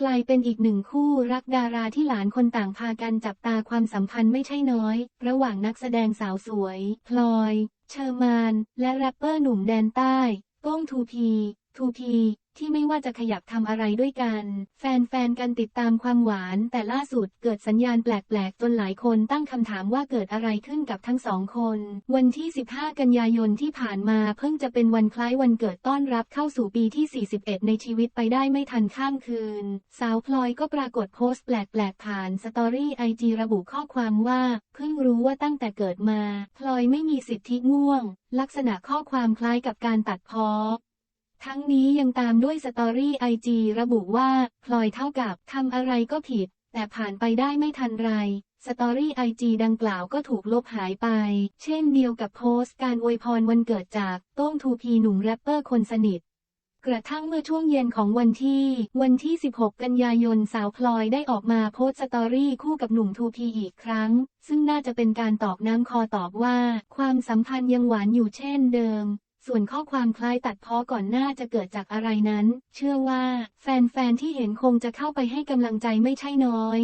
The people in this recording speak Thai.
กลายเป็นอีกหนึ่งคู่รักดาราที่หลานคนต่างพากันจับตาความสัมพันธ์ไม่ใช่น้อย ระหว่างนักแสดงสาวสวย พลอย เชอร์มาน และแรปเปอร์หนุ่มแดนใต้โป้งทูพี ทูพี ที่ไม่ว่าจะขยับทำอะไรด้วยกัน แฟนๆกันติดตามความหวาน แต่ล่าสุดเกิดสัญญาณแปลกๆ จนหลายคนตั้งคำถามว่าเกิดอะไรขึ้นกับทั้งสองคน วันที่ 15 กันยายนที่ผ่านมาเพิ่งจะเป็นวันคล้ายวันเกิดต้อนรับเข้าสู่ปีที่ 41 ในชีวิตไปได้ไม่ทันข้ามคืน สาวพลอยก็ปรากฏโพสต์แปลกๆ ผ่านสตอรี่ไอจีระบุข้อความว่าเพิ่งรู้ว่าตั้งแต่เกิดมา พลอยไม่มีสิทธิง่วง ลักษณะข้อความคล้ายกับการตัดพ้อ นี้ยังตามด้วยสตอรี่ไอจีระบุว่า พลอยเท่ากับทำอะไรก็ผิด แต่ผ่านไปได้ไม่ทันไรสตอรี่ไอจีดังกล่าวก็ถูกลบหายไป เช่นเดียวกับโพสต์การอวยพรวันเกิดจากโต้งทูพีหนุ่มแรปเปอร์คนสนิท กระทั่งเมื่อช่วงเย็นของวันที่ วันที่ 16 กันยายนสาวพลอยได้ออกมาโพสต์สตอรี่คู่กับหนุ่มทูพีอีกครั้ง ซึ่งน่าจะเป็นการตอบน้ำคอตอบว่า ความสัมพันธ์ยังหวานอยู่เช่นเดิม ส่วนข้อความคล้ายตัดพ้อก่อนหน้าจะเกิดจากอะไรนั้น เชื่อว่า แฟนๆที่เห็นคงจะเข้าไปให้กำลังใจไม่ใช่น้อย